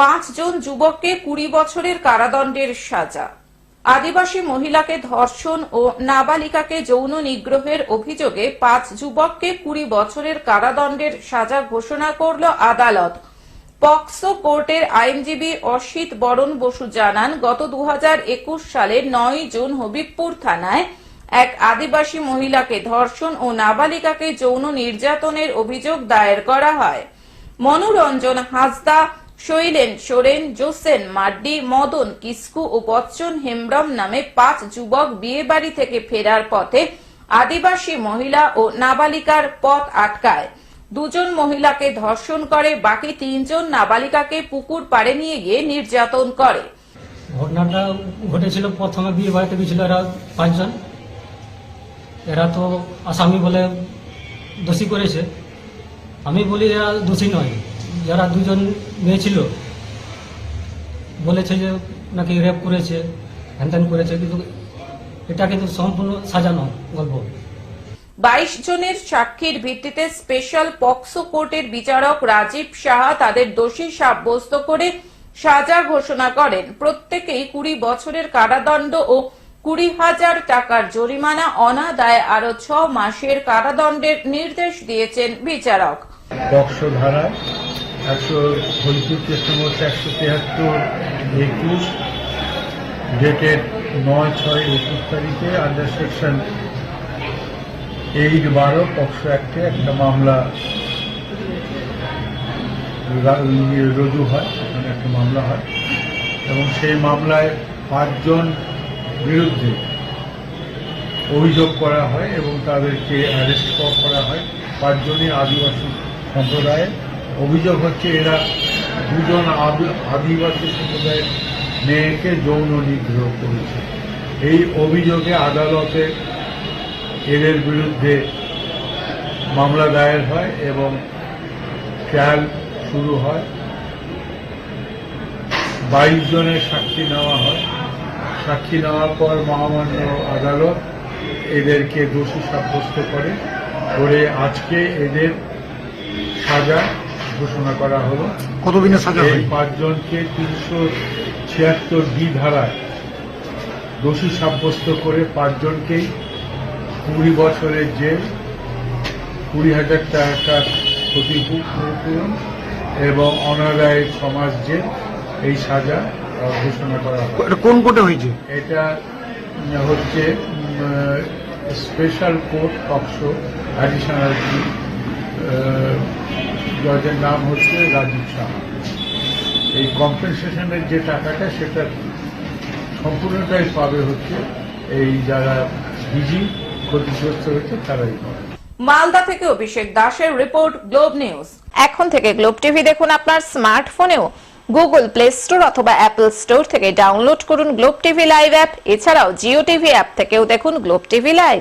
পাঁচজন যুবককে কুড়ি বছরের কারাদণ্ডের সাজা। আদিবাসী মহিলাকে ধর্ষণ ও নাবালিকাকে যৌন নিগ্রহের অভিযোগে পাঁচ যুবককে কুড়ি বছরের কারাদণ্ডের সাজা ঘোষণা করল আদালত। পক্সো কোর্টের আইনজীবী অসিত বরণ বসু জানান, গত দু সালের নয় জুন হবিবপুর থানায় এক আদিবাসী মহিলাকে ধর্ষণ ও নাবালিকাকে যৌন নির্যাতনের অভিযোগ দায়ের করা হয়। মনোরঞ্জন হাসদা শৈলেন, সোরেন, জোসেন, মাড্ডি, মদন, কিস্কু ও বচ্চন হেমব্রম নামে পাঁচ যুবক বিয়ে বাড়ি থেকে ফেরার পথে আদিবাসী মহিলা ও নাবালিকার পথ আটকায়। দুজন মহিলাকে ধর্ষণ করে, বাকি তিনজন নাবালিকাকে পুকুর পাড়ে নিয়ে গিয়ে নির্যাতন করে। ঘটনাটা ঘটেছিল, প্রথমে বিয়ে বাড়িতে গেছিল এরা পাঁচজন। এরা তো আসামি বলে দোষী করেছে। আমি বলি এরা দোষী নয়। যারা দুজন মেয়ে ছিল বলেছে যে নাকি রেপ করেছে হ্যান করেছে কিন্তু এটা কিন্তু সম্পূর্ণ সাজানো গল্প। বাইশ জনের সাক্ষীর ভিত্তিতে স্পেশাল পক্সো কোর্টের বিচারক রাজীব সাহা তাদের দোষী সাব্যস্ত করে সাজা ঘোষণা করেন। প্রত্যেকেই কুড়ি বছরের কারাদণ্ড ও কুড়ি হাজার টাকার জরিমানা অনাদায় আরও ছ মাসের কারাদণ্ডের নির্দেশ দিয়েছেন বিচারক। পক্সো ধারা একশো হরিপুর নম্বর একশো তেহাত্তর একুশ ডেটেড নয় ছয় একুশ তারিখে আন্ডার সেকশন এইট বারো, পক্সো অ্যাক্টে একটা মামলা রা- ইয়ে রুজু হয় ওখানে একটা মামলা হয়। এবং সেই মামলায় পাঁচজন বিরুদ্ধে অভিযোগ করা হয় এবং তাদেরকে অ্যারেস্ট করা হয়। পাঁচজনই আদিবাসী সম্প্রদায়ের। অভিযোগ হচ্ছে এরা দুজন আদি- আদিবাসী সম্প্রদায়ের মেয়েকে যৌন নিগ্রহ করেছে। এই অভিযোগে আদালতে এদের বিরুদ্ধে মামলা দায়ের হয় এবং ট্রায়াল শুরু হয়। বাইশ জনের সাক্ষী নেওয়া হয়। সাক্ষী নেওয়ার পর মহামান্য আদালত এদেরকে দোষী সাব্যস্ত করে করে আজকে এদের সাজা ঘোষণা করা হলো। কতদিনের সাজা এই পাঁচজনকে তিনশো ছিয়াত্তর ডি ধারায় দোষী সাব্যস্ত করে পাঁচজনকেই কুড়ি বছরের জেল কুড়ি হাজার টাকার ক্ষতিপূরণ এবং অনাদায় সমাজ জেল এই সাজা ঘোষণা করা হয়। এটা কোন কোর্টে হয়েছে? এটা হচ্ছে স্পেশাল কোর্ট পক্সো অ্যাডিশনাল জজের নাম হচ্ছে রাজীব সাহা। এই কম্পেনসেশনের যে টাকাটা, সেটা সম্পূর্ণটাই পাবে হচ্ছে এই যারা বিজি ক্ষতিগ্রস্ত হয়েছে, তারাই পাবে। মালদা থেকে অভিষেক দাসের রিপোর্ট, গ্লোব নিউজ। এখন থেকে গ্লোব টিভি দেখুন আপনার স্মার্টফোনেও। গুগল প্লে স্টোর অথবা অ্যাপল স্টোর থেকে ডাউনলোড করুন গ্লোব টিভি লাইভ অ্যাপ। এছাড়াও জিও টিভি অ্যাপ থেকেও দেখুন গ্লোব টিভি লাইভ।